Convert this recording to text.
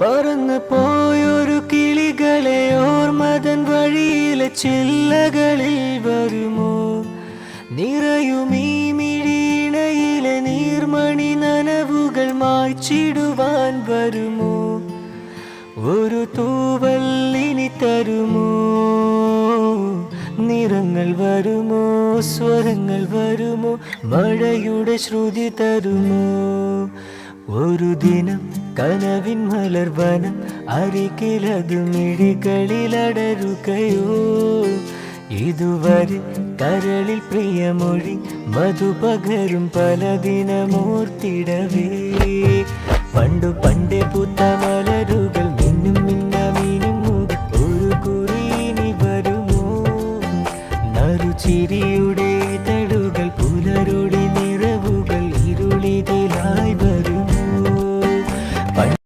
പറന്നു പോയൊരു കിളികളെ ഓർമ്മതൻ വഴിയിലെ ചില്ലകളിൽ വരുമോ? നിറയുമീമിഴീണയിലെ നീർമണി നനവുകൾ മായ്ച്ചിടുവാൻ വരുമോ? ഒരു തൂവല്ലിനി തരുമോ? നിറങ്ങൾ വരുമോ? സ്വരങ്ങൾ വരുമോ? മഴയുടെ ശ്രുതി തരുമോ? ഒരു ദിനം കനവിൻ മലർവനം അരികിലത് മിഴികളിലടരുകയോ. ഇതുവരെ കരളിൽ പ്രിയമൊഴി മധുപകരും പലതിനമോർത്തിടവേ പണ്ടു പണ്ടേ പുത്ത മലരുകൾ മിന്നും മിന്ന ഒരു കുറിയിനി വരുമോ. നറുചിരിയുടെ Bye.